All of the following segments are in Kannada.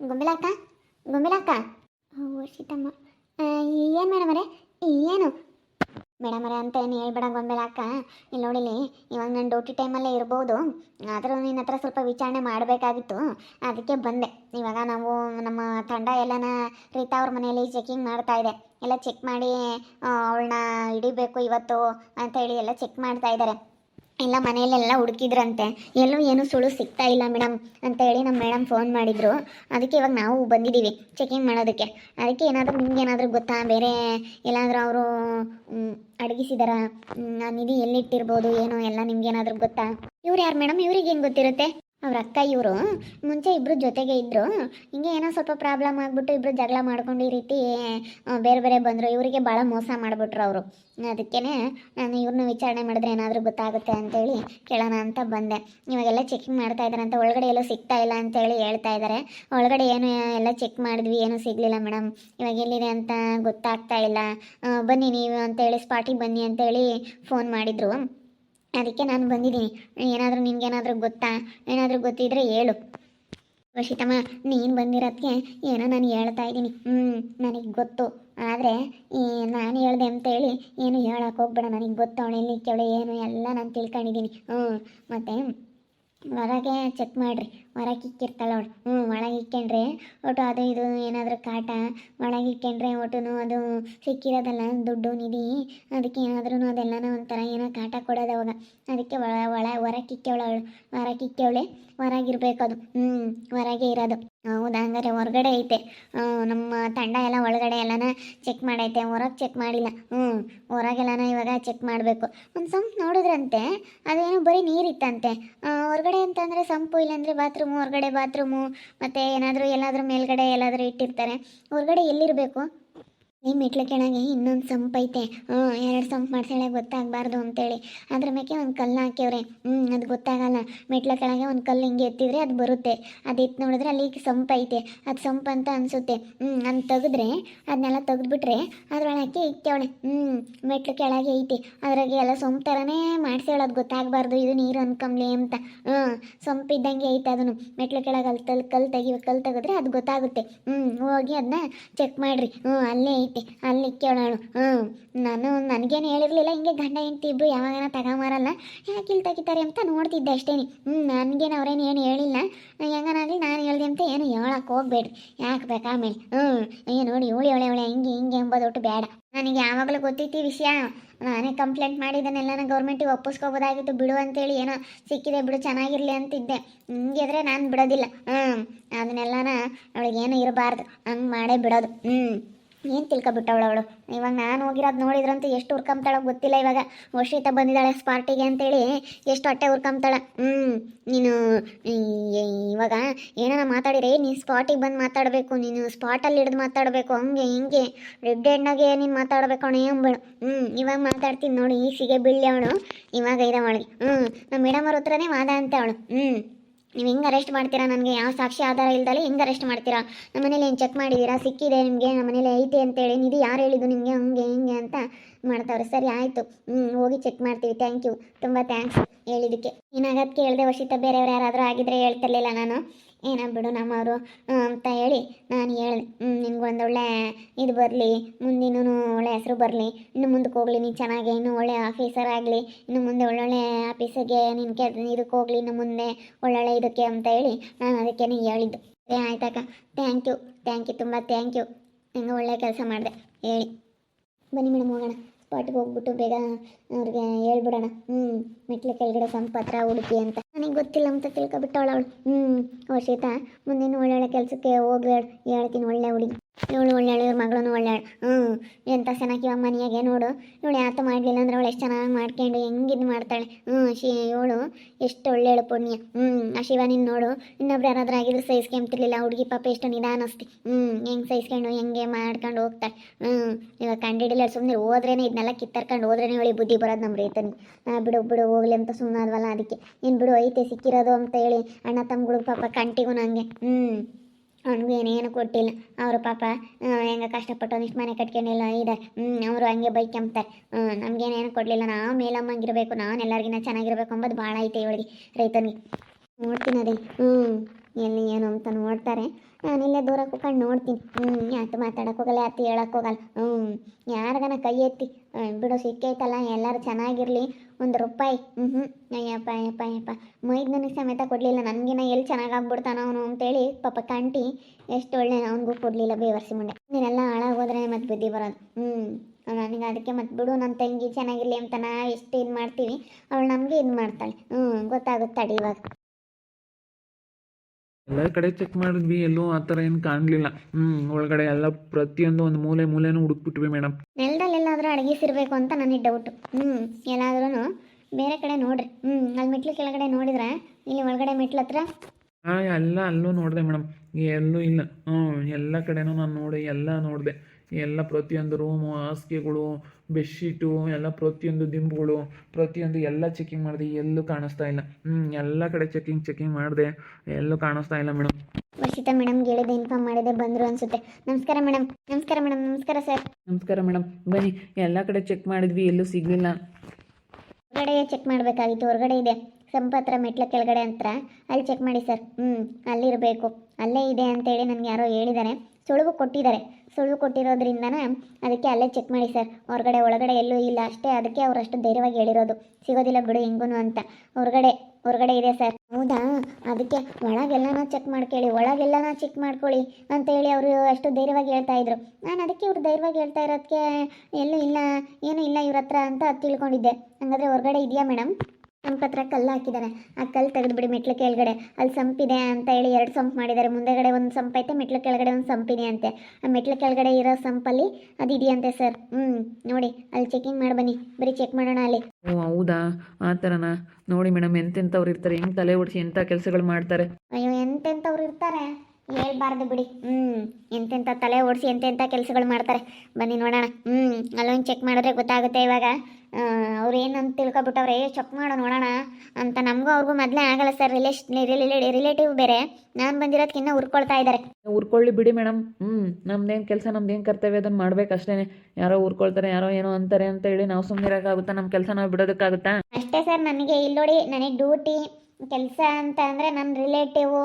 ಗೊಂಬಿಲಾಕ ಓ ವರ್ಷಿತಮ್ಮ ಏನು ಮೇಡಮ್ ಅವರೇ? ಏನು? ಮೇಡಮ್ ಅವರೇ, ಅಂತ ಏನು ಹೇಳ್ಬೇಡ ಗೊಂಬಿಲಾಕ ಇಲ್ಲಿ ನೋಡಿಲಿ ಇವಾಗ ನಾನು ಡ್ಯೂಟಿ ಟೈಮಲ್ಲೇ ಇರ್ಬೋದು. ಆದರೂ ನಿನ್ನ ಹತ್ರ ಸ್ವಲ್ಪ ವಿಚಾರಣೆ ಮಾಡಬೇಕಾಗಿತ್ತು. ಅದಕ್ಕೆ ಬಂದೆ. ಇವಾಗ ನಾವು ನಮ್ಮ ತಂಡ ಎಲ್ಲನ ರೀತಾ ಅವ್ರ ಮನೆಯಲ್ಲಿ ಚೆಕಿಂಗ್ ಮಾಡ್ತಾ ಇದೆ. ಎಲ್ಲ ಚೆಕ್ ಮಾಡಿ ಅವಳನ್ನ ಹಿಡಿಬೇಕು ಇವತ್ತು ಅಂತ ಹೇಳಿ ಎಲ್ಲ ಚೆಕ್ ಮಾಡ್ತಾ ಇದ್ದಾರೆ ಎಲ್ಲ ಮನೆಯಲ್ಲೆಲ್ಲ ಹುಡುಕಿದ್ರಂತೆ. ಎಲ್ಲೂ ಏನು ಸುಳ್ಳು ಸಿಗ್ತಾ ಇಲ್ಲ ಮೇಡಮ್ ಅಂತ ಹೇಳಿ ನಮ್ಮ ಮೇಡಮ್ ಫೋನ್ ಮಾಡಿದ್ರು. ಅದಕ್ಕೆ ಇವಾಗ ನಾವು ಬಂದಿದ್ದೀವಿ ಚೆಕಿಂಗ್ ಮಾಡೋದಕ್ಕೆ. ಅದಕ್ಕೆ ಏನಾದರೂ ನಿಮ್ಗೆ ಏನಾದರೂ ಗೊತ್ತಾ? ಬೇರೆ ಎಲ್ಲಾದರೂ ಅವರು ಅಡಗಿಸಿದಾರ? ನಾನು ನಿಧಿ ಎಲ್ಲಿಟ್ಟಿರ್ಬೋದು, ಏನೋ, ಎಲ್ಲ ನಿಮ್ಗೆ ಏನಾದರೂ ಗೊತ್ತಾ? ಇವ್ರು ಯಾರು ಮೇಡಮ್ ಇವ್ರಿಗೆ ಏನು ಗೊತ್ತಿರುತ್ತೆ? ಅವ್ರ ಅಕ್ಕ ಇವರು ಮುಂಚೆ ಇಬ್ಬರು ಜೊತೆಗೆ ಇದ್ದರು ಹಿಂಗೆ ಏನೋ ಸ್ವಲ್ಪ ಪ್ರಾಬ್ಲಮ್ ಆಗಿಬಿಟ್ಟು ಇಬ್ಬರು ಜಗಳ ಮಾಡ್ಕೊಂಡು ಈ ರೀತಿ ಬೇರೆ ಬೇರೆ ಬಂದರು. ಇವರಿಗೆ ಭಾಳ ಮೋಸ ಮಾಡಿಬಿಟ್ರು ಅವರು. ಅದಕ್ಕೇ ನಾನು ಇವ್ರನ್ನ ವಿಚಾರಣೆ ಮಾಡಿದ್ರೆ ಏನಾದರೂ ಗೊತ್ತಾಗುತ್ತೆ ಅಂತೇಳಿ ಕೇಳೋಣ ಅಂತ ಬಂದೆ. ಇವಾಗೆಲ್ಲ ಚೆಕಿಂಗ್ ಮಾಡ್ತಾ ಇದ್ದಾರೆ ಅಂತ ಒಳಗಡೆ ಎಲ್ಲೂ ಸಿಗ್ತಾ ಇಲ್ಲ ಅಂತೇಳಿ ಹೇಳ್ತಾ ಇದ್ದಾರೆ ಒಳಗಡೆ ಏನು ಎಲ್ಲ ಚೆಕ್ ಮಾಡಿದ್ವಿ, ಏನೂ ಸಿಗಲಿಲ್ಲ ಮೇಡಮ್. ಇವಾಗ ಎಲ್ಲಿದೆ ಅಂತ ಗೊತ್ತಾಗ್ತಾ ಇಲ್ಲ. ಬನ್ನಿ ನೀವು ಅಂತೇಳಿ ಸ್ಪಾಟಿಗೆ ಬನ್ನಿ ಅಂತೇಳಿ ಫೋನ್ ಮಾಡಿದರು. ಅದಕ್ಕೆ ನಾನು ಬಂದಿದ್ದೀನಿ. ಏನಾದರೂ ನಿನಗೇನಾದರೂ ಗೊತ್ತಾ? ಏನಾದರೂ ಗೊತ್ತಿದ್ರೆ ಹೇಳು. ವರ್ಷಿತಮ್ಮ ನೀನು ಬಂದಿರೋದಕ್ಕೆ ಏನೋ ನಾನು ಹೇಳ್ತಾ ಇದ್ದೀನಿ. ಹ್ಞೂ ನನಗೆ ಗೊತ್ತು. ಆದರೆ ನಾನು ಹೇಳ್ದೆ ಅಂತೇಳಿ ಏನು ಹೇಳಕ್ಕೆ ಹೋಗ್ಬೇಡ. ನನಗೆ ಗೊತ್ತು ಅವಳು ಕೆವಳೆ ಏನು ಎಲ್ಲ ನಾನು ತಿಳ್ಕೊಂಡಿದ್ದೀನಿ. ಹ್ಞೂ ಮತ್ತು ಹೊರಗೆ ಚೆಕ್ ಮಾಡಿರಿ. ಹೊರಗೆ ಇಕ್ಕಿರ್ತಾಳೆ ಅವಳು ಹ್ಞೂ ಒಟ್ಟು ಅದು ಇದು ಏನಾದರೂ ಕಾಟ, ಒಳಗೆ ಇಕ್ಕೊಂಡ್ರೆ ಒಟ್ಟು ಅದು ಸಿಕ್ಕಿರೋದಲ್ಲ ದುಡ್ಡು, ನಿಧಿ, ಅದಕ್ಕೆ ಏನಾದ್ರೂ ಅದೆಲ್ಲನ ಒಂಥರ ಏನೋ ಕಾಟ ಕೊಡೋದು ಅವಾಗ. ಅದಕ್ಕೆ ಒಳ ಒಳ, ಹೊರಗೆ ಇಕ್ಕವಳೆ ಅವಳು ಹೊರಗೆ ಇಕ್ಕವಳೆ ಹೊರಗಿರ್ಬೇಕು ಅದು. ಹ್ಞೂ ಹೊರಗೆ ಇರೋದು. ಹೌದಾ? ಹಂಗಾರೆ ಹೊರಗಡೆ ಐತೆ. ನಮ್ಮ ತಂಡ ಎಲ್ಲ ಒಳಗಡೆ ಎಲ್ಲನ ಚೆಕ್ ಮಾಡೈತೆ. ಹೊರಗೆ ಚೆಕ್ ಮಾಡಿಲ್ಲ. ಹ್ಞೂ ಹೊರಗೆಲ್ಲನ ಇವಾಗ ಚೆಕ್ ಮಾಡಬೇಕು. ಒಂದು ಸಂಪ್ ನೋಡಿದ್ರಂತೆ. ಅದೇನೋ ಬರೀ ನೀರಿತ್ತಂತೆ. ಹೊರಗಡೆ ಅಂತಂದರೆ ಸಂಪು ಇಲ್ಲಾಂದರೆ ಬಾತ್ರೂಮು ಹೊರಗಡೆ ಬಾತ್ರೂಮು ಮತ್ತು ಏನಾದರೂ ಎಲ್ಲಾದರೂ ಮೇಲ್ಗಡೆ ಎಲ್ಲಾದರೂ ಇಟ್ಟಿರ್ತಾರೆ. ಹೊರಗಡೆ ಎಲ್ಲಿರಬೇಕು? ಈ ಮೆಟ್ಲು ಕೆಳಗೆ ಇನ್ನೊಂದು ಸಂಪ್ ಐತೆ. ಹ್ಞೂ ಎರಡು ಸಂಪ್ ಮಾಡ್ಸಾಳೆ ಗೊತ್ತಾಗಬಾರ್ದು ಅಂತೇಳಿ. ಅದ್ರ ಮೇಲೆ ಒಂದು ಕಲ್ಲು ಹಾಕ್ಯವ್ರೆ. ಹ್ಞೂ ಅದು ಗೊತ್ತಾಗಲ್ಲ. ಮೆಟ್ಲ ಕೆಳಗೆ ಒಂದು ಕಲ್ಲು ಹಿಂಗೆ ಎತ್ತಿದ್ರೆ ಅದು ಬರುತ್ತೆ. ಅದು ಎತ್ತು ನೋಡಿದ್ರೆ ಅಲ್ಲಿ ಸಂಪ್ ಐತೆ. ಅದು ಸಂಪ್ ಅಂತ ಅನಿಸುತ್ತೆ. ಹ್ಞೂ ಅದು ತೆಗೆದ್ರೆ ಅದನ್ನೆಲ್ಲ ತೆಗೆದ್ಬಿಟ್ರೆ ಅದ್ರೊಳಗೆ ಇಕ್ಕವಳೆ ಹ್ಞೂ ಮೆಟ್ಲು ಕೆಳಗೆ ಐತೆ. ಅದ್ರಾಗೆ ಎಲ್ಲ ಸೊಂಪ್ ಥರನೇ ಮಾಡ್ಸೇಳ ಅದು ಗೊತ್ತಾಗಬಾರ್ದು. ಇದು ನೀರು ಅನ್ಕಂಬ್ಲಿ ಅಂತ. ಹ್ಞೂ ಸೊಂಪ್ ಇದ್ದಂಗೆ ಐತೆ ಅದನ್ನು. ಮೆಟ್ಲು ಕೆಳಗೆ ಅಲ್ಲಿ ತಲ್ ಕಲ್ಲು ತೆಗಿ, ಕಲ್ಲು ತೆಗೆದ್ರೆ ಅದು ಗೊತ್ತಾಗುತ್ತೆ. ಹ್ಞೂ ಹೋಗಿ ಅದನ್ನ ಚೆಕ್ ಮಾಡಿರಿ. ಹ್ಞೂ ಅಲ್ಲೇ ಐತೆ. ಅಲ್ಲಿ ಕೇಳೋಣ. ಹ್ಞೂ ನಾನು, ನನಗೇನು ಹೇಳಿರಲಿಲ್ಲ, ಹಿಂಗೆ ಗಂಡ ಹೆಂಡತಿ ಇಬ್ಬರು ಯಾವಾಗನ ತಗೊಂಬರಲ್ಲ ಯಾಕೆ ಇಲ್ಲಿ ತೆಗಿತಾರೆ ಅಂತ ನೋಡ್ತಿದ್ದೆ ಅಷ್ಟೇನಿ. ಹ್ಞೂ ನನಗೇನು ಅವ್ರೇನು ಏನು ಹೇಳಿಲ್ಲ. ಹೆಂಗನಾಗಲಿ ನಾನು ಹೇಳ್ದೆ ಅಂತ ಏನು ಹೇಳಕ್ಕೆ ಹೋಗ್ಬೇಡ್ರಿ. ಯಾಕೆ ಬೇಕು ಆಮೇಲೆ ಹ್ಞೂ ಅಯ್ಯೋ, ನೋಡಿ ಇವಳು ಒಳ್ಳೆ ಒಳೆ ಹಿಂಗೆ ಹಿಂಗೆ ಎಂಬುದೊಟ್ಟು ಬೇಡ. ನನಗೆ ಯಾವಾಗಲೂ ಗೊತ್ತಿತ್ತು ವಿಷಯ. ನಾನೇ ಕಂಪ್ಲೇಂಟ್ ಮಾಡಿದ್ದನ್ನೆಲ್ಲ ಗೌರ್ಮೆಂಟಿಗೆ ಒಪ್ಪಿಸ್ಕೋಬೋದಾಗಿತ್ತು ಬಿಡು ಅಂತೇಳಿ ಏನೋ ಸಿಕ್ಕಿದೆ ಬಿಡು, ಚೆನ್ನಾಗಿರಲಿ ಅಂತಿದ್ದೆ. ಹಿಂಗಿದ್ರೆ ನಾನು ಬಿಡೋದಿಲ್ಲ. ಹ್ಞೂ ಅದನ್ನೆಲ್ಲನ ಅವಳಿಗೇನು ಇರಬಾರ್ದು. ಹಂಗೆ ಮಾಡೇ ಬಿಡೋದು. ಹ್ಞೂ ಏನು ತಿಳ್ಕೊಬಿಟ್ಟವಳು ಅವಳು? ಇವಾಗ ನಾನು ಹೋಗಿರೋದು ನೋಡಿದ್ರಂತೂ ಎಷ್ಟು ಹುರ್ಕೊಂತಾಳೋ ಗೊತ್ತಿಲ್ಲ ಇವಾಗ. ವರ್ಷಿತ ಬಂದಿದ್ದಾಳೆ ಸ್ಪಾರ್ಟಿಗೆ ಅಂತೇಳಿ ಎಷ್ಟು ಹೊಟ್ಟೆ ಹುರ್ಕೊಂತಾಳೆ ಹ್ಞೂ ನೀನು ಇವಾಗ ಏನಾರ ಮಾತಾಡಿರಿ, ನೀನು ಸ್ಪಾಟಿಗೆ ಬಂದು ಮಾತಾಡಬೇಕು, ನೀನು ಸ್ಪಾಟಲ್ಲಿ ಹಿಡಿದು ಮಾತಾಡಬೇಕು, ಹಂಗೆ ಹಿಂಗೆ. ರೆಡ್ ಹೆಣ್ಣಾಗೆ ನೀನು ಮಾತಾಡಬೇಕು ಅವಳು ಅಂಬೇಳು. ಹ್ಞೂ ಇವಾಗ ಮಾತಾಡ್ತೀನಿ ನೋಡಿ, ಈ ಸಿಗೆ ಅವಳು. ಇವಾಗ ಇದೆ ಅವಳಿಗೆ ಹ್ಞೂ ನಮ್ಮ ಮೇಡಮ್ ಅವ್ರ ಹತ್ರನೇ ವಾದ ಅಂತ ಅವಳು. ಹ್ಞೂ ನೀವು ಹಿಂಗೆ ಅರೆಸ್ಟ್ ಮಾಡ್ತೀರಾ? ನನಗೆ ಯಾವ ಸಾಕ್ಷಿ ಆಧಾರ ಇಲ್ದಲೆ ಹಿಂಗೆ ಅರೆಸ್ಟ್ ಮಾಡ್ತೀರಾ? ನಮ್ಮ ಮನೇಲಿ ಏನು ಚೆಕ್ ಮಾಡಿದ್ದೀರಾ ಸಿಕ್ಕಿದೆ ನಿಮಗೆ ನಮ್ಮ ಮನೇಲಿ ಐತೆ ಅಂತೇಳಿ. ನಿಧಿ ಯಾರು ಹೇಳಿದ್ದು ನಿಮಗೆ? ಹಂಗೆ ಹಿಂಗೆ ಅಂತ ಮಾಡ್ತಾವ್ರೆ. ಸರಿ, ಆಯಿತು. ಹೋಗಿ ಚೆಕ್ ಮಾಡ್ತೀವಿ. ಥ್ಯಾಂಕ್ ಯು ತುಂಬ ಥ್ಯಾಂಕ್ಸ್ ಹೇಳಿದ್ದಕ್ಕೆ. ಏನಾಗತ್ತೆ ಕೇಳಿದೆ, ವರ್ಷಿತ, ಬೇರೆಯವ್ರು ಯಾರಾದರೂ ಆಗಿದ್ರೆ ಹೇಳ್ತಿರ್ಲಿಲ್ಲ ನಾನು. ಏನೋ ಬಿಡು ನಮ್ಮವರು ಅಂತ ಹೇಳಿ ನಾನು ಹೇಳಿದೆ. ನಿನ್ಗೆ ಒಳ್ಳೆ ಇದು ಬರಲಿ ಮುಂದಿನೂ ಒಳ್ಳೆ ಹೆಸರು ಬರಲಿ. ಇನ್ನು ಮುಂದಕ್ಕೆ ಹೋಗಲಿ, ನೀನು ಚೆನ್ನಾಗಿ, ಇನ್ನೂ ಒಳ್ಳೆ ಆಫೀಸರ್ ಆಗಲಿ, ಇನ್ನು ಮುಂದೆ ಒಳ್ಳೊಳ್ಳೆ ಆಫೀಸಿಗೆ ನಿನ್ನ ಕೆ ಇದಕ್ಕೆ ಹೋಗಲಿ, ಇನ್ನು ಮುಂದೆ ಒಳ್ಳೊಳ್ಳೆ ಇದಕ್ಕೆ ಅಂತ ಹೇಳಿ ನಾನು ಅದಕ್ಕೆ ಹೇಳಿದ್ದು. ಏ ಆಯ್ತಕ್ಕ ಥ್ಯಾಂಕ್ ಯು ಥ್ಯಾಂಕ್ ಯು ತುಂಬ ಥ್ಯಾಂಕ್ ಯು ಹಿಂಗೆ ಒಳ್ಳೆ ಕೆಲಸ ಮಾಡಿದೆ. ಹೇಳಿ. ಬನ್ನಿ ಮೇಡಮ್, ಹೋಗೋಣ. ಸ್ಪಾಟ್ಗೆ ಹೋಗ್ಬಿಟ್ಟು ಬೇಗ ಅವ್ರಿಗೆ ಹೇಳ್ಬಿಡೋಣ. ಹ್ಞೂ ಮೆಟ್ಲು ಕೆಳಗಡೆ ಸಂಪತ್ರ ಹುಡುಕಿ ಅಂತ. ನನಗೆ ಗೊತ್ತಿಲ್ಲ ಅಂತ ತಿಳ್ಕೊಬಿಟ್ಟವಳು ಅವಳು. ಹ್ಞೂ ವರ್ಷಿತ ಮುಂದಿನ ಒಳ್ಳೊಳ್ಳೆ ಕೆಲಸಕ್ಕೆ ಹೋಗ್ಬೇಡ. ಹೇಳ್ತೀನಿ ಒಳ್ಳೆ ಹುಡುಗಿ. ಇವಳು ಒಳ್ಳೆಯಳು ಇವ್ರ ಮಗಳೂ ಒಳ್ಳೆಯಳು ಹ್ಞೂ ಎಂಥ ಚೆನ್ನಾಗಿ ಮನೆಯಾಗೆ ನೋಡು. ಇವಳು ಯಾತು ಮಾಡಲಿಲ್ಲ ಅಂದ್ರೆ ಅವಳು ಎಷ್ಟು ಚೆನ್ನಾಗಿ ಮಾಡ್ಕೊಂಡು ಹೆಂಗಿದು ಮಾಡ್ತಾಳೆ. ಹ್ಞೂ ಶಿ, ಇವಳು ಎಷ್ಟು ಒಳ್ಳೆಯಳು ಪುಣ್ಯ. ಹ್ಞೂ ಆ ಶಿವ ನಿನ್ನ ನೋಡು. ಇನ್ನೊಬ್ರು ಯಾರಾದ್ರೂ ಆಗಿದ್ರೆ ಸಹಿಸ್ಕೊಂತಿರ್ಲಿಲ್ಲ ಹುಡುಗಿ ಪಾಪ ಎಷ್ಟು ನಿಧಾನಸ್ತಿ ಹ್ಞೂ ಹೆಂಗೆ ಸಹಿಸ್ಕೊಂಡು, ಹೆಂಗೆ ಮಾಡ್ಕೊಂಡು ಹೋಗ್ತಾಳೆ. ಹ್ಞೂ ಇವಾಗ ಕಂಡಿಡಿಲ್ಲ ಸುಮ್ಮನೆ ಹೋದ್ರೇನೆ ಇದನ್ನೆಲ್ಲ ಕಿತ್ತರ್ಕೊಂಡು ಹೋದ್ರೇನೆ ಹೇಳಿ ಬುದ್ಧಿ ಬರೋದು ನಮ್ಮ ರೈತನಿಗೆ ಬಿಡು ಬಿಡು, ಹೋಗ್ಲಿ ಅಂತ ಸುಮ್ಮನೆ ಅದಲ್ಲ ಅದಕ್ಕೆ. ನೀನು ಬಿಡು, ಐತೆ, ಸಿಕ್ಕಿರೋದು ಅಂತ ಹೇಳಿ ಅಣ್ಣ ತಮ್ಮಗಳು ಪಾಪ ಕಂಟಿಗೂ ನನಗೆ ಹ್ಞೂ ಅವ್ನಿಗೂ ಏನೇನು ಕೊಟ್ಟಿಲ್ಲ. ಅವರು ಪಾಪ ಹೆಂಗೆ ಕಷ್ಟಪಟ್ಟು ಒಂದಿಷ್ಟು ಮನೆ ಕಟ್ಕೊಂಡಿಲ್ಲ, ಇದೆ. ಹ್ಞೂ ಅವರು ಹಂಗೆ ಬೈಕೊಂಬ್ತಾರೆ ಹ್ಞೂ ನಮಗೇನೇನು ಕೊಡಲಿಲ್ಲ, ನಾವು ಮೇಲಮ್ಮಂಗಿರಬೇಕು ನಾನು ಎಲ್ಲರಿಗಿನ್ನ ಚೆನ್ನಾಗಿರಬೇಕು ಅಂಬೋದು ಭಾಳ ಐತೆ ಇವಳಿಗೆ ರೈತನಿಗೆ. ನೋಡ್ತೀನಿ ಅದೇ. ಹ್ಞೂ ಎಲ್ಲಿ ಏನು ಅಂತ ನೋಡ್ತಾರೆ. ನಾನು ಇಲ್ಲೇ ದೂರ ಕೂತ್ಕೊಂಡು ನೋಡ್ತೀನಿ. ಹ್ಞೂ ಯಾತು ಮಾತಾಡೋಕ್ಕೋಗಲ್ಲ ಯಾತು ಹೇಳೋಕ್ಕೋಗಲ್ಲ ಹ್ಞೂ ಯಾರಿಗಾನ ಕೈ ಎತ್ತಿ ಬಿಡು ಸಿಕ್ಕೈತಲ್ಲ ಎಲ್ಲರೂ ಚೆನ್ನಾಗಿರಲಿ. ಒಂದು ರೂಪಾಯಿ. ಹ್ಞೂ ಹ್ಞೂ ಅಯ್ಯಪ್ಪ ಅಯ್ಯಪ್ಪ ಅಯ್ಯಪ್ಪ. ಮೈದ್ನನಿಗೆ ಸಮೇತ ಕೊಡಲಿಲ್ಲ. ನನಗಿನ ಎಲ್ಲಿ ಚೆನ್ನಾಗಿ ಆಗ್ಬಿಡ್ತಾನ ಅವನು ಅಂತೇಳಿ ಪಾಪ ಕಂಟಿ ಎಷ್ಟು ಒಳ್ಳೆ ಅವನಿಗೂ ಕೊಡಲಿಲ್ಲ ಬೇವರ್ಸಿ ಮುಂಡೆ ನೀನೆಲ್ಲ ಹಾಳಾಗೋದ್ರೆ ಮತ್ತೆ ಬುದ್ಧಿ ಬರೋದು. ಹ್ಞೂ ನನಗೆ ಅದಕ್ಕೆ ಮತ್ತೆ ಬಿಡು ನನ್ನ ತಂಗಿ ಚೆನ್ನಾಗಿರಲಿ ಅಂತ ನಾವು ಎಷ್ಟು ಇದು ಮಾಡ್ತೀವಿ. ಅವಳು ನಮಗೆ ಇದು ಮಾಡ್ತಾಳೆ. ಹ್ಞೂ ಗೊತ್ತಾಗುತ್ತೆ ಇವಾಗ. ಎಲ್ಲ ಕಡೆ ಚೆಕ್ ಮಾಡಿದ್ವಿ ಎಲ್ಲೂ ಆ ಥರ ಏನು ಕಾಣಲಿಲ್ಲ. ಹ್ಞೂ ಒಳಗಡೆ ಎಲ್ಲ ಪ್ರತಿಯೊಂದು ಒಂದು ಮೂಲೆ ಮೂಲೆನೂ ಹುಡುಕ್ಬಿಟ್ವಿ ಮೇಡಮ್ ಎಲ್ಲಾದರೂ ಅಡಗಿಸಿರಬೇಕು ಅಂತ ನನಗೆ ಡೌಟು ಹ್ಞೂ ಎಲ್ಲಾದ್ರೂ ಬೇರೆ ಕಡೆ ನೋಡ್ರಿ. ಹ್ಞೂ ಅಲ್ಲಿ ಮೆಟ್ಲು ಕೆಳಗಡೆ ನೋಡಿದ್ರೆ, ಇಲ್ಲಿ ಒಳಗಡೆ ಮೆಟ್ಲು ಹತ್ರ ಹಾಂ, ಎಲ್ಲ ಅಲ್ಲೂ ನೋಡಿದೆ ಮೇಡಮ್. ಎಲ್ಲೂ ಇಲ್ಲ. ಹ್ಞೂ ಎಲ್ಲ ಕಡೆನೂ ನಾನು ನೋಡಿ, ಎಲ್ಲ ನೋಡಿದೆ. ಎಲ್ಲ ಪ್ರತಿಯೊಂದು ರೂಮು ಹಾಸಿಗೆಗಳು ಬೆಡ್ಶೀಟು ಎಲ್ಲ ಪ್ರತಿಯೊಂದು ದಿಂಬುಗಳು, ಪ್ರತಿಯೊಂದು ಎಲ್ಲ ಚೆಕಿಂಗ್ ಮಾಡಿದೆ. ಎಲ್ಲೂ ಕಾಣಿಸ್ತಾ ಇಲ್ಲ. ಹ್ಞೂ ಎಲ್ಲ ಕಡೆ ಚೆಕಿಂಗ್ ಚೆಕಿಂಗ್ ಮಾಡಿದೆ. ಎಲ್ಲೂ ಕಾಣಿಸ್ತಾ ಇಲ್ಲ ಮೇಡಮ್. ವರ್ಷಿತಾ ಮೇಡಮ್ಗೆ ಹೇಳಿದೆ ಇನ್ಫಾರ್ಮ್ ಮಾಡಿದೆ ಬಂದರು ಅನಿಸುತ್ತೆ. ನಮಸ್ಕಾರ ಮೇಡಮ್ ನಮಸ್ಕಾರ ಮೇಡಮ್ ನಮಸ್ಕಾರ ಸರ್ ನಮಸ್ಕಾರ ಮೇಡಮ್ ಬನ್ನಿ ಎಲ್ಲ ಕಡೆ ಚೆಕ್ ಮಾಡಿದ್ವಿ ಎಲ್ಲೂ ಸಿಗಲಿಲ್ಲ. ಹೊರಗಡೆ ಚೆಕ್ ಮಾಡಬೇಕಾಗಿತ್ತು ಹೊರಗಡೆ ಇದೆ. ಸಂಪತ್ರ ಮೆಟ್ಲ ಕೆಳಗಡೆ ಅಂತ ಅಲ್ಲಿ ಚೆಕ್ ಮಾಡಿ ಸರ್ ಹ್ಞೂ ಅಲ್ಲಿರಬೇಕು. ಅಲ್ಲೇ ಇದೆ ಅಂತೇಳಿ ನನಗೆ ಯಾರೋ ಹೇಳಿದ್ದಾರೆ. ಸುಳುವು ಕೊಟ್ಟಿದ್ದಾರೆ. ಸುಳಿವು ಕೊಟ್ಟಿರೋದ್ರಿಂದನೇ ಅದಕ್ಕೆ ಅಲ್ಲೇ ಚೆಕ್ ಮಾಡಿ ಸರ್ ಹೊರಗಡೆ, ಒಳಗಡೆ ಎಲ್ಲೂ ಇಲ್ಲ. ಅಷ್ಟೇ ಅದಕ್ಕೆ ಅವ್ರು ಅಷ್ಟು ಧೈರ್ಯವಾಗಿ ಹೇಳಿರೋದು. ಸಿಗೋದಿಲ್ಲ ಬಿಡು ಹೆಂಗೂ ಅಂತ. ಹೊರಗಡೆ ಹೊರಗಡೆ ಇದೆ ಸರ್ ಹೌದಾ? ಅದಕ್ಕೆ ಒಳಗೆಲ್ಲನ ಚೆಕ್ ಮಾಡ್ಕೊಳ್ಳಿ, ಒಳಗೆಲ್ಲನ ಚೆಕ್ ಮಾಡ್ಕೊಳ್ಳಿ ಅಂತ ಹೇಳಿ ಅವರು ಅಷ್ಟು ಧೈರ್ಯವಾಗಿ ಹೇಳ್ತಾ ಇದ್ರು. ನಾನು ಅದಕ್ಕೆ ಇವ್ರು ಧೈರ್ಯವಾಗಿ ಹೇಳ್ತಾ ಇರೋದಕ್ಕೆ ಎಲ್ಲೂ ಇಲ್ಲ, ಏನೂ ಇಲ್ಲ ಇವ್ರ ಹತ್ರ ಅಂತ ತಿಳ್ಕೊಂಡಿದ್ದೆ. ಹಂಗಾದ್ರೆ ಹೊರಗಡೆ ಇದೆಯಾ ಮೇಡಮ್ ಸಂಪತ್ರ ಕಲ್ಲು ಹಾಕಿದ್ದಾರೆ ಆ ಕಲ್ಲು ತೆಗೆದುಬಿಡಿ ಮೆಟ್ಲು ಕೆಳಗಡೆ. ಅಲ್ಲಿ ಸಂಪಿದೆ ಅಂತ ಹೇಳಿ ಎರಡು ಸಂಪ್ ಮಾಡಿದ್ದಾರೆ ಮುಂದೆಗಡೆ ಒಂದು ಸಂಪ್ ಐತೆ ಮೆಟ್ಲು ಕೆಳಗಡೆ ಒಂದು ಸಂಪಿದೆ ಅಂತೆ. ಆ ಮೆಟ್ಲು ಕೆಳಗಡೆ ಇರೋ ಸಂಪಲ್ಲಿ ಅದು ಇದೆಯಂತೆ ಸರ್. ಹ್ಞೂ ನೋಡಿ ಅಲ್ಲಿ ಚೆಕಿಂಗ್ ಮಾಡಿ ಬನ್ನಿ. ಬರೀ ಚೆಕ್ ಮಾಡೋಣ ಅಲ್ಲಿ. ಓ ಹೌದಾ? ಆ ಥರನಾ ನೋಡಿ ಮೇಡಮ್ ಎಂತೆಂಥವ್ರು ಇರ್ತಾರೆ. ಹೆಂಗೆ ತಲೆ ಓಡಿಸಿ ಎಂಥ ಕೆಲಸಗಳು ಮಾಡ್ತಾರೆ? ಅಯ್ಯೋ ಎಂತೆಂಥವ್ರು ಇರ್ತಾರೆ? ಹೇಳ್ಬಾರ್ದು ಬಿಡಿ. ಹ್ಞೂ ಎಂತೆಂಥ ತಲೆ ಓಡಿಸಿ ಎಂತೆಂಥ ಕೆಲಸಗಳು ಮಾಡ್ತಾರೆ. ಬನ್ನಿ ನೋಡೋಣ. ಹ್ಞೂ ಅಲ್ಲೊಂದು ಚೆಕ್ ಮಾಡಿದ್ರೆ ಗೊತ್ತಾಗುತ್ತೆ ಇವಾಗ. ಅವ್ರು ಏನಂತ ತಿಳ್ಕೊಬಿಟ್ಟವ್ರೆ ಚೆಕ್ ಮಾಡೋ ನೋಡೋಣ. ಅಂತ ನಮಗೂ ಅವ್ರಿಗೂ ಮೊದಲೇ ಆಗಲ್ಲ ಸರ್. ರಿಲೇಶ್ ರಿಲೇಟಿವ್ ಬೇರೆ. ನಾನು ಬಂದಿರೋದಕ್ಕಿನ್ನ ಉರ್ಕೊಳ್ತಾ ಇದ್ದಾರೆ ಉರ್ಕೊಳ್ಳಿ ಬಿಡಿ ಮೇಡಮ್ ಹ್ಞೂ ನಮ್ದೇನು ಕೆಲಸ ನಮ್ದೇನು ಕರ್ತವ್ಯ ಅದನ್ನು ಮಾಡ್ಬೇಕಷ್ಟೇ ಯಾರೋ ಉರ್ಕೊಳ್ತಾರೆ ಯಾರೋ ಏನೋ ಅಂತಾರೆ ಅಂತ ಹೇಳಿ ನಾವು ಸುಮ್ಮನೆ ಇರೋಕ್ಕಾಗುತ್ತಾ? ನಮ್ಮ ಕೆಲಸ ನಾವು ಬಿಡೋದಕ್ಕಾಗುತ್ತಾ? ಅಷ್ಟೇ ಸರ್ ನನಗೆ ಇಲ್ಲಿ ನೋಡಿ ನನಗೆ ಡ್ಯೂಟಿ ಕೆಲಸ ಅಂತ ಅಂದರೆ ನನ್ನ ರಿಲೇಟಿವು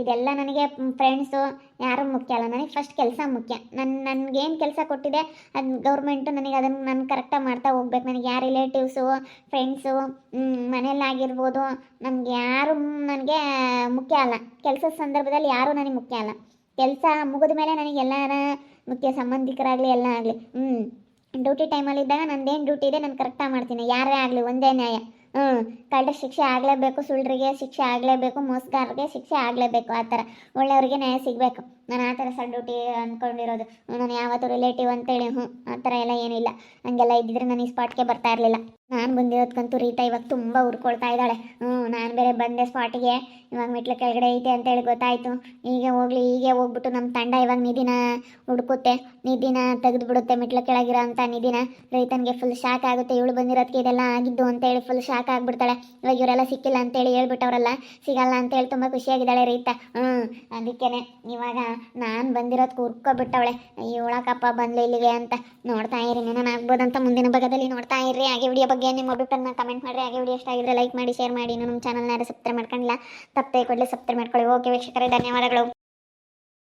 ಇದೆಲ್ಲ ನನಗೆ ಫ್ರೆಂಡ್ಸು ಯಾರೂ ಮುಖ್ಯ ಅಲ್ಲ. ನನಗೆ ಫಸ್ಟ್ ಕೆಲಸ ಮುಖ್ಯ. ನನ್ನ ನನಗೇನು ಕೆಲಸ ಕೊಟ್ಟಿದೆ, ಅದು ಗೌರ್ಮೆಂಟು ನನಗೆ ಅದನ್ನು ನಾನು ಕರೆಕ್ಟಾಗಿ ಮಾಡ್ತಾ ಹೋಗ್ಬೇಕು. ನನಗೆ ಯಾರು ರಿಲೇಟಿವ್ಸು ಫ್ರೆಂಡ್ಸು ಮನೆಯಲ್ಲಾಗಿರ್ಬೋದು, ನಮ್ಗೆ ಯಾರು ನನಗೆ ಮುಖ್ಯ ಅಲ್ಲ. ಕೆಲಸದ ಸಂದರ್ಭದಲ್ಲಿ ಯಾರೂ ನನಗೆ ಮುಖ್ಯ ಅಲ್ಲ. ಕೆಲಸ ಮುಗಿದ ಮೇಲೆ ನನಗೆ ಎಲ್ಲರ ಮುಖ್ಯ ಸಂಬಂಧಿಕರಾಗಲಿ, ಎಲ್ಲ ಆಗಲಿ. ಹ್ಞೂ ಡ್ಯೂಟಿ ಟೈಮಲ್ಲಿದ್ದಾಗ ನಂದೇನು ಡ್ಯೂಟಿ ಇದೆ, ನಾನು ಕರೆಕ್ಟಾಗಿ ಮಾಡ್ತೀನಿ. ಯಾರೇ ಆಗಲಿ, ಒಂದೇ ನ್ಯಾಯ. ಹ್ಞೂ ಕಳ್ಳ ಶಿಕ್ಷೆ ಆಗಲೇಬೇಕು ಸುಳ್ಳರಿಗೆ ಶಿಕ್ಷೆ ಆಗಲೇಬೇಕು ಮೋಸಗಾರರಿಗೆ ಶಿಕ್ಷೆ ಆಗಲೇಬೇಕು, ಆ ಥರ. ಒಳ್ಳೆಯವ್ರಿಗೆ ನ್ಯಾಯ ಸಿಗಬೇಕು. ನಾನು ಆ ಥರ ಸಣ್ಣ ಡ್ಯೂಟಿ ಅಂದ್ಕೊಂಡಿರೋದು. ನಾನು ಯಾವತ್ತೂ ರಿಲೇಟಿವ್ ಅಂತೇಳಿ ಹ್ಞೂ ಆ ಥರ ಎಲ್ಲ ಏನಿಲ್ಲ. ಹಂಗೆಲ್ಲ ಇದ್ದಿದ್ರೆ ನಾನು ಈ ಸ್ಪಾಟ್ಗೆ ಬರ್ತಾ ಇರಲಿಲ್ಲ. ನಾನು ಬಂದಿರೋದ್ಕಂತೂ ರೀತಾ ಇವಾಗ ತುಂಬ ಹುಡ್ಕೊಳ್ತಾ ಇದ್ದಾಳೆ. ಹ್ಞೂ ನಾನು ಬೇರೆ ಬಂದೆ ಸ್ಪಾಟಿಗೆ ಇವಾಗ ಮೆಟ್ಲು ಕೆಳಗಡೆ ಐತೆ ಅಂತೇಳಿ ಗೊತ್ತಾಯಿತು. ಈಗ ಹೋಗ್ಲಿ, ಹೀಗೆ ಹೋಗ್ಬಿಟ್ಟು ನಮ್ಮ ತಂಡ ಇವಾಗ ನಿಧಿನ ಹುಡುಕುತ್ತೆ. ನಿಧಿನ ತೆಗೆದು ಬಿಡುತ್ತೆ ಮೆಟ್ಲು ಕೆಳಗಿರೋ ಅಂತ ನಿಧಿನ. ರೈತನಿಗೆ ಫುಲ್ ಶಾಕ್ ಆಗುತ್ತೆ. ಇವಳು ಬಂದಿರೋದಕ್ಕೆ ಇದೆಲ್ಲ ಆಗಿದ್ದು ಅಂತೇಳಿ ಫುಲ್ ಶಾಕ್ ಆಗ್ಬಿಡ್ತಾಳೆ. ಇವಾಗ ಇವರೆಲ್ಲ ಸಿಕ್ಕಿಲ್ಲ ಅಂತೇಳಿ ಹೇಳ್ಬಿಟ್ಟವ್ರಲ್ಲ. ಸಿಗಲ್ಲ ಅಂತೇಳಿ ತುಂಬ ಖುಷಿಯಾಗಿದ್ದಾಳೆ ರೈತ. ಹ್ಞೂ ಅದಕ್ಕೇನೆ ಇವಾಗ ನಾನು ಬಂದಿರೋದಕ್ಕೆ ಹುರ್ಕೊಬಿಟ್ಟವಳೆ ಇವಳಕಪ್ಪ ಬಂದ್ಲೆ ಇಲ್ಲಿಗೆ ಅಂತ. ನೋಡ್ತಾ ಇರಿ ನಾನು ಆಗ್ಬೋದಂತ ಮುಂದಿನ ಭಾಗದಲ್ಲಿ ನೋಡ್ತಾ ಇರ್ರಿ. ಹಾಗೆ ವಿಡಿಯೋ ಬಗ್ಗೆ ನಿಮ್ಮ ಅಭಿಪ್ರಾಯನ ಕಮೆಂಟ್ ಮಾಡಿರಿ. ಹಾಗೆ ವಿಡಿಯೋ ಇಷ್ಟ ಆಗಿದ್ರೆ ಲೈಕ್ ಮಾಡಿ ಶೇರ್ ಮಾಡಿ. ನಮ್ಮ ಚಾನಲ್ನ ಸಬ್ಸ್ಕ್ರೈಬ್ ಮಾಡ್ಕೊಂಡಿಲ್ಲ. ತಪ್ಪೇ ಕೊಡಲಿ ಸಬ್ಸ್ಕ್ರೈಬ್ ಮಾಡ್ಕೊಳ್ಳಿ. ಓಕೆ ವೀಕ್ಷಕರೇ, ಧನ್ಯವಾದಗಳು.